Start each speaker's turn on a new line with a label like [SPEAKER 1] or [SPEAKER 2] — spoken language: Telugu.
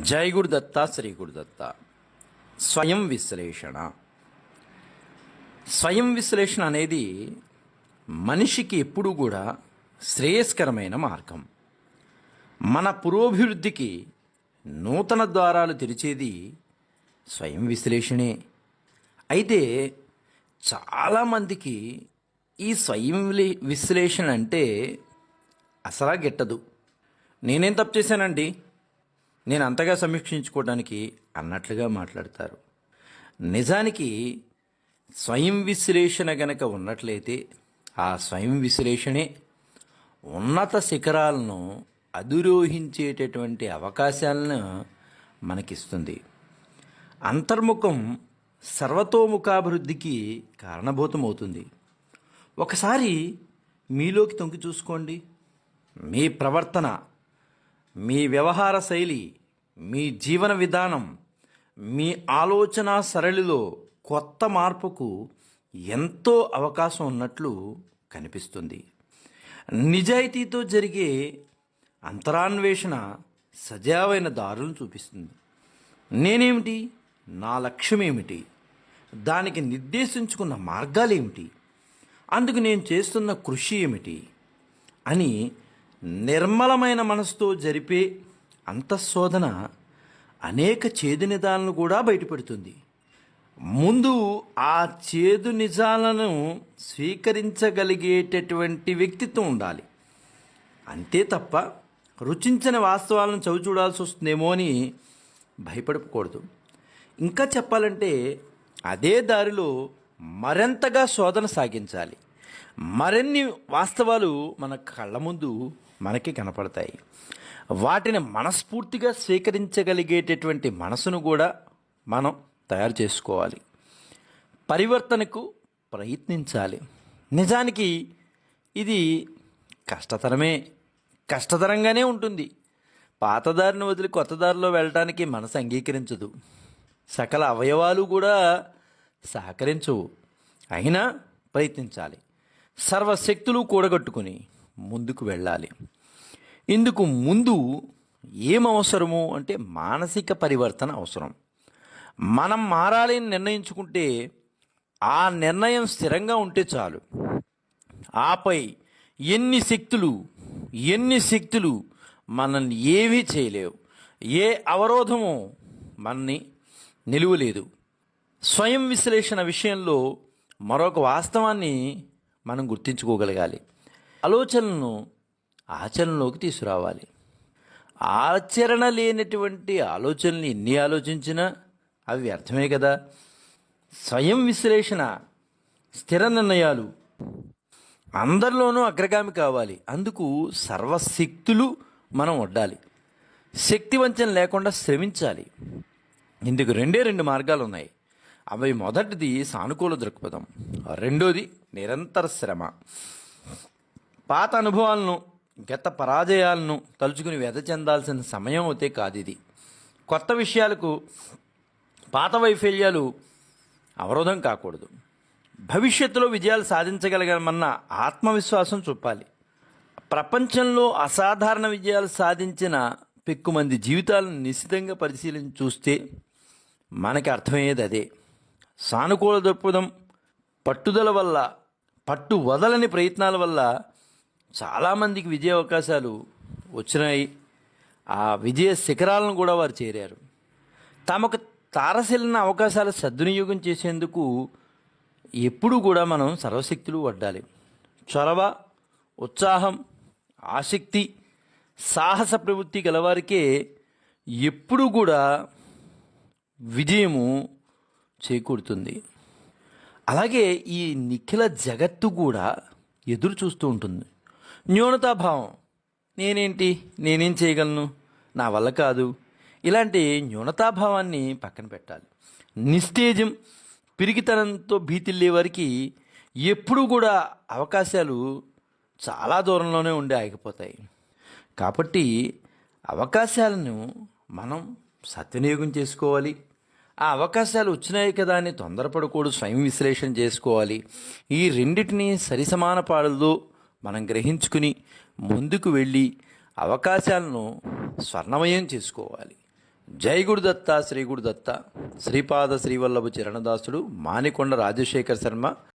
[SPEAKER 1] జై గురుదత్త శ్రీ గురుదత్త స్వయం విశ్లేషణ. స్వయం విశ్లేషణ అనేది మనిషికి ఎప్పుడూ కూడా శ్రేయస్కరమైన మార్గం. మన పురోభివృద్ధికి నూతన ద్వారాలు తెరిచేది స్వయం విశ్లేషణే. అయితే చాలామందికి ఈ స్వయం విశ్లేషణ అంటే అసలా గిట్టదు. నేనేం తప్పు చేశానండి? నేను అంతగా సమీక్షించుకోవడానికి అన్నట్లుగా మాట్లాడతారు. నిజానికి స్వయం విశ్లేషణ గనక ఉన్నట్లయితే ఆ స్వయం విశ్లేషణే ఉన్నత శిఖరాలను అధిరోహించేటటువంటి అవకాశాలను మనకిస్తుంది. అంతర్ముఖం సర్వతోముఖాభివృద్ధికి కారణభూతమవుతుంది. ఒకసారి మీలోకి తొంగి చూసుకోండి. మీ ప్రవర్తన మీ వ్యవహార శైలి మీ జీవన విధానం మీ ఆలోచన సరళిలో కొత్త మార్పుకు ఎంతో అవకాశం ఉన్నట్లు కనిపిస్తుంది. నిజాయితీతో జరిగే అంతరాన్వేషణ సజావైన దారులను చూపిస్తుంది. నేనేమిటి? నా లక్ష్యం ఏమిటి దానికి నిర్దేశించుకున్న మార్గాలు ఏమిటి అందుకు నేను చేస్తున్న కృషి ఏమిటి? అని నిర్మలమైన మనసుతో జరిపే అంతఃశోధన అనేక చేదు నిజాలను కూడా బయటపెడుతుంది. ముందు ఆ చేదు నిజాలను స్వీకరించగలిగేటటువంటి వ్యక్తిత్వం ఉండాలి. అంతే తప్ప రుచించని వాస్తవాలను చవి చూడాల్సి వస్తుందేమో అని భయపడకూడదు. ఇంకా చెప్పాలంటే అదే దారిలో మరింతగా శోధన సాగించాలి. మరిన్ని వాస్తవాలు మన కళ్ళ ముందు మనకి కనపడతాయి. వాటిని మనస్ఫూర్తిగా స్వీకరించగలిగేటటువంటి మనసును కూడా మనం తయారు చేసుకోవాలి. పరివర్తనకు ప్రయత్నించాలి. నిజానికి ఇది కష్టతరమే. కష్టతరంగానే ఉంటుంది. పాతదారిని వదిలి కొత్త దారిలో వెళ్ళటానికి మనసు అంగీకరించదు. సకల అవయవాలు కూడా సహకరించవు. అయినా ప్రయత్నించాలి. సర్వశక్తులు కూడగట్టుకుని ముందుకు వెళ్ళాలి. ఇందుకు ముందు ఏం అవసరము అంటే మానసిక పరివర్తన అవసరం. మనం మారాలి అని నిర్ణయించుకుంటే ఆ నిర్ణయం స్థిరంగా ఉంటే చాలు. ఆపై ఎన్ని శక్తులు ఎన్ని శక్తులు మనల్ని ఏమీ చేయలేవు. ఏ అవరోధము మనని నిలువలేదు. స్వయం విశ్లేషణ విషయంలో మరొక వాస్తవాన్ని మనం గుర్తించుకోగలగాలి. ఆలోచనలను ఆచరణలోకి తీసుకురావాలి. ఆచరణ లేనటువంటి ఆలోచనలు ఎన్ని ఆలోచించినా అవి వ్యర్థమే కదా. స్వయం విశ్లేషణ స్థిర నిర్ణయాలు అందరిలోనూ అగ్రగామి కావాలి. అందుకు సర్వశక్తులు మనం వడ్డాలి శక్తి వంచన లేకుండా శ్రమించాలి. ఇందుకు రెండే రెండు మార్గాలు ఉన్నాయి అవి మొదటిది సానుకూల దృక్పథం రెండోది నిరంతర శ్రమ. పాత అనుభవాలను గత పరాజయాలను తలుచుకుని వ్యధ చెందాల్సిన సమయం అయితే కాదు ఇది. కొత్త విషయాలకు పాత వైఫల్యాలు అవరోధం కాకూడదు. భవిష్యత్తులో విజయాలు సాధించగలగమన్న ఆత్మవిశ్వాసం చూపాలి. ప్రపంచంలో అసాధారణ విజయాలు సాధించిన పెక్కుమంది జీవితాలను నిశ్చితంగా పరిశీలించి చూస్తే మనకి అర్థమయ్యేది అదే. సానుకూల దృక్పథం పట్టుదల వల్ల పట్టు వదలని ప్రయత్నాల వల్ల చాలామందికి విజయ అవకాశాలు వచ్చినాయి. ఆ విజయ శిఖరాలను కూడా వారు చేరారు. తమకు తారసిల్లిన అవకాశాలు సద్వినియోగం చేసేందుకు ఎప్పుడూ కూడా మనం సర్వశక్తులు వడ్డాలి చొరవ ఉత్సాహం ఆసక్తి సాహస ప్రవృత్తి గలవారికే ఎప్పుడూ కూడా విజయము చేకూరుతుంది. అలాగే ఈ నిఖిల జగత్తు కూడా ఎదురు చూస్తూ ఉంటుంది. న్యూనతాభావం. నేనేంటి? నేనేం చేయగలను? నా వల్ల కాదు. ఇలాంటి న్యూనతాభావాన్ని పక్కన పెట్టాలి. నిస్తేజం పిరిగితనంతో భీతిల్లే వారికి ఎప్పుడూ కూడా అవకాశాలు చాలా దూరంలోనే ఉండి ఆగిపోతాయి. కాబట్టి అవకాశాలను మనం సద్వినియోగం చేసుకోవాలి. ఆ అవకాశాలు వచ్చినాయి కదా అని తొందరపడకూడదు స్వయం విశ్లేషణ చేసుకోవాలి. ఈ రెండింటిని సరిసమాన పాడల్లో మనం గ్రహించుకుని ముందుకు వెళ్ళి అవకాశాలను స్వర్ణమయం చేసుకోవాలి. జై గురుదత్త శ్రీ గురుదత్త. శ్రీపాద శ్రీవల్లభ చరణదాసుడు మానికొండ రాజశేఖర శర్మ.